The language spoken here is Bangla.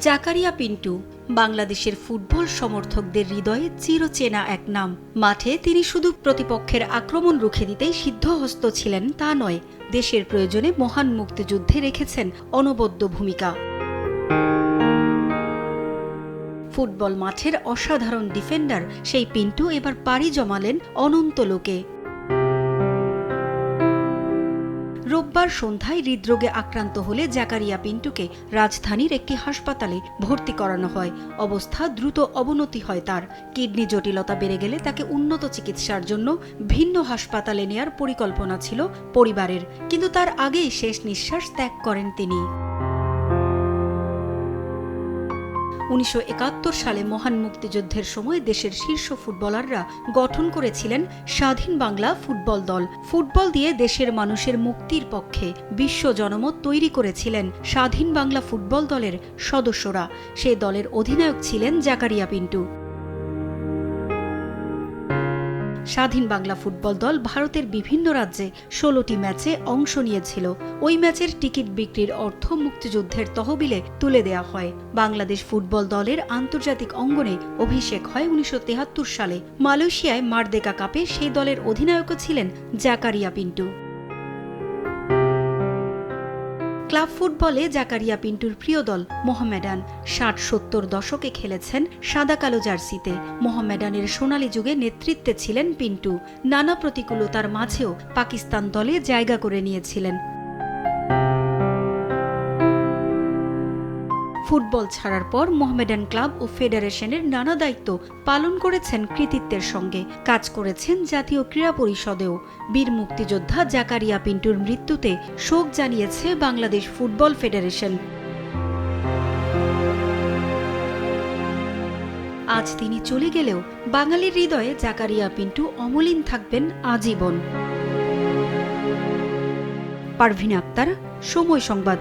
জাকারিয়া পিন্টু, বাংলাদেশের ফুটবল সমর্থকদের হৃদয়ে চিরচেনা এক নাম। মাঠে তিনি শুধু প্রতিপক্ষের আক্রমণ রুখে দিতেই সিদ্ধহস্ত ছিলেন, তা নয়, দেশের প্রয়োজনে মহান মুক্তিযুদ্ধে রেখেছেন অনবদ্য ভূমিকা। ফুটবল মাঠের অসাধারণ ডিফেন্ডার সেই পিন্টু এবার পাড়ি জমালেন অনন্ত লোকে। রোববার সন্ধ্যায় হৃদরোগে আক্রান্ত হলে জাকারিয়া পিন্টুকে রাজধানীর একটি হাসপাতালে ভর্তি করানো হয়। অবস্থা দ্রুত অবনতি হয় তার। কিডনি জটিলতা বেড়ে গেলে তাকে উন্নত চিকিৎসার জন্য ভিন্ন হাসপাতালে নেয়ার পরিকল্পনা ছিল পরিবারের। কিন্তু তার আগেই শেষ নিঃশ্বাস ত্যাগ করেন তিনি। উনিশশো একাত্তর সালে মহান মুক্তিযুদ্ধের সময় দেশের শীর্ষ ফুটবলাররা গঠন করেছিলেন স্বাধীন বাংলা ফুটবল দল। ফুটবল দিয়ে দেশের মানুষের মুক্তির পক্ষে বিশ্ব জনমত তৈরি করেছিলেন স্বাধীন বাংলা ফুটবল দলের সদস্যরা। সে দলের অধিনায়ক ছিলেন জাকারিয়া পিন্টু। স্বাধীন বাংলা ফুটবল দল ভারতের বিভিন্ন রাজ্যে ষোলোটি ম্যাচে অংশ নিয়েছিল। ওই ম্যাচের টিকিট বিক্রির অর্থ মুক্তিযুদ্ধের তহবিলে তুলে দেওয়া হয়। বাংলাদেশ ফুটবল দলের আন্তর্জাতিক অঙ্গনে অভিষেক হয় উনিশশো সালে। মালয়েশিয়ায় মারদেকা কাপে সেই দলের অধিনায়কও ছিলেন জাকারিয়া পিন্টু। ক্লাব ফুটবলে জাকারিয়া পিন্টুর প্রিয় দল মোহামেডান। ষাট সত্তর দশকে খেলেছেন সাদা কালো জার্সিতে। মোহামেডানের সোনালী যুগে নেতৃত্বে ছিলেন পিন্টু। নানা প্রতিকূলতার মাঝেও পাকিস্তান দলে জায়গা করে নিয়েছিলেন। ফুটবল ছাড়ার পর মোহামেডান ক্লাব ও ফেডারেশনের নানা দায়িত্ব পালন করেছেন কৃতিত্বের সঙ্গে। কাজ করেছেন জাতীয় ক্রীড়া পরিষদেও। বীর মুক্তিযোদ্ধা জাকারিয়া পিন্টুর মৃত্যুতে শোক জানিয়েছে বাংলাদেশ ফুটবল ফেডারেশন। আজ তিনি চলে গেলেও বাঙালির হৃদয়ে জাকারিয়া পিন্টু অমলিন থাকবেন আজীবন। পারভিন আক্তার, সময় সংবাদ।